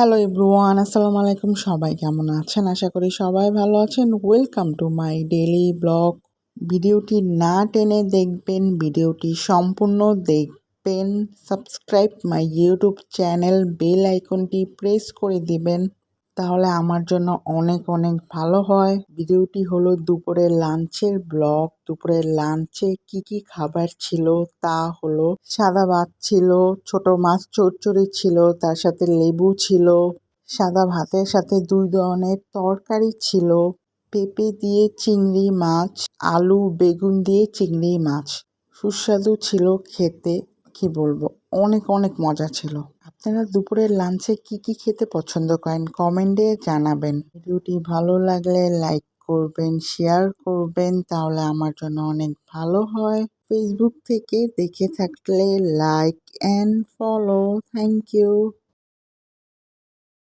Hello everyone আসসালামু আলাইকুম সবাই কেমন আছেন? আশা করি সবাই ভালো আছেন। Welcome to my daily blog ভিডিওটি না টেনে দেখবেন, ভিডিওটি সম্পূর্ণ দেখবেন। Subscribe my YouTube channel bell আইকনটি প্রেস করে দিবেন। তাহলে আমার জন্য অনেক অনেক ভালো হয়। ভিডিওটি হলো দুপুরের লাঞ্চের ব্লগ। দুপুরের লাঞ্চে কি কি খাবার ছিল? তা হলো সাদা ভাত ছিল, ছোট মাছ চচ্চড়ি ছিল, তার সাথে লেবু ছিল, সাদা ভাতের সাথে দুই ধরনের তরকারি ছিল, পেঁপে দিয়ে চিংড়ি মাছ, আলু, বেগুন দিয়ে চিংড়ি মাছ। সুস্বাদু ছিল খেতে। কি বলব? অনেক অনেক মজা ছিল। আপনারা দুপুরের লাঞ্চে কি কি খেতে পছন্দ করেন? কমেন্টে জানাবেন। ভিডিওটি ভালো লাগলে লাইক করবেন, শেয়ার করবেন, তাহলে আমার জন্য অনেক ভালো হয়। ফেসবুক থেকে দেখে থাকলে like and follow. Thank you.